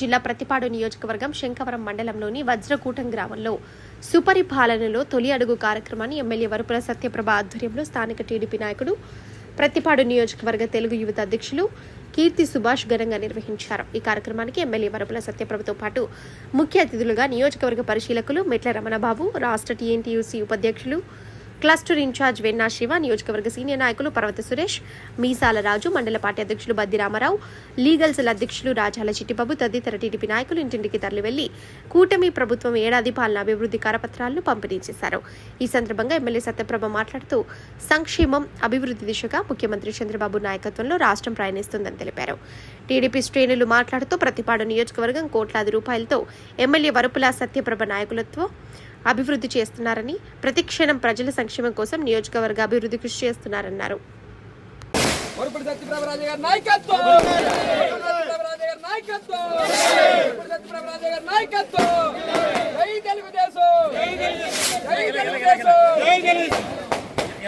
జిల్లా ప్రతిపాడు నియోజకవర్గం శంకవరం మండలంలోని వజ్రకూటం గ్రామంలో సుపరిపాలనలో తొలి అడుగు కార్యక్రమాన్ని ఎమ్మెల్యే వరుపుల సత్యప్రభ ఆధ్వర్యంలో స్థానిక టీడీపీ నాయకుడు ప్రతిపాడు నియోజకవర్గ తెలుగు యువత అధ్యక్షులు కీర్తి సుభాష్ ఘనంగా నిర్వహించారు. ఈ కార్యక్రమానికి ఎమ్మెల్యే వరపుల సత్యప్రభతో పాటు ముఖ్య అతిథులుగా నియోజకవర్గ పరిశీలకులు మెట్ల రమణబాబు రాష్ట్ర టీఎన్టీయూసీ ఉపాధ్యక్షులు క్లస్టర్ ఇన్ఛార్జ్ వెన్నా శివ నియోజకవర్గ సీనియర్ నాయకులు పర్వత సురేష్ మీసాల రాజు మండల పార్టీ అధ్యక్షులు బద్ది రామారావు లీగల్ సెల్ అధ్యక్షులు రాజాల చిట్టిబాబు తదితర టీడీపీ నాయకులు ఇంటింటికి తరలివెళ్ళి కూటమి ప్రభుత్వం ఏడాది పాలన అభివృద్ధి కరపత్రాలను పంపిణీ చేశారు. ఈ సందర్భంగా ఎమ్మెల్యే సత్యప్రభ మాట్లాడుతూ సంక్షేమం అభివృద్ధి దిశగా ముఖ్యమంత్రి చంద్రబాబు నాయకత్వంలో రాష్ట్రం ప్రయాణిస్తుందని తెలిపారు. టీడీపీ శ్రేణులు మాట్లాడుతూ ప్రతిపాడు నియోజకవర్గం కోట్లాది రూపాయలతో ఎమ్మెల్యే వరుపుల సత్యప్రభ నాయకులతో అభివృద్ధి చేస్తున్నారని ప్రతిక్షణం ప్రజల సంక్షేమం కోసం నియోజకవర్గ అభివృద్ధి కృషి చేస్తున్నారన్నారు. నాయకత్వం!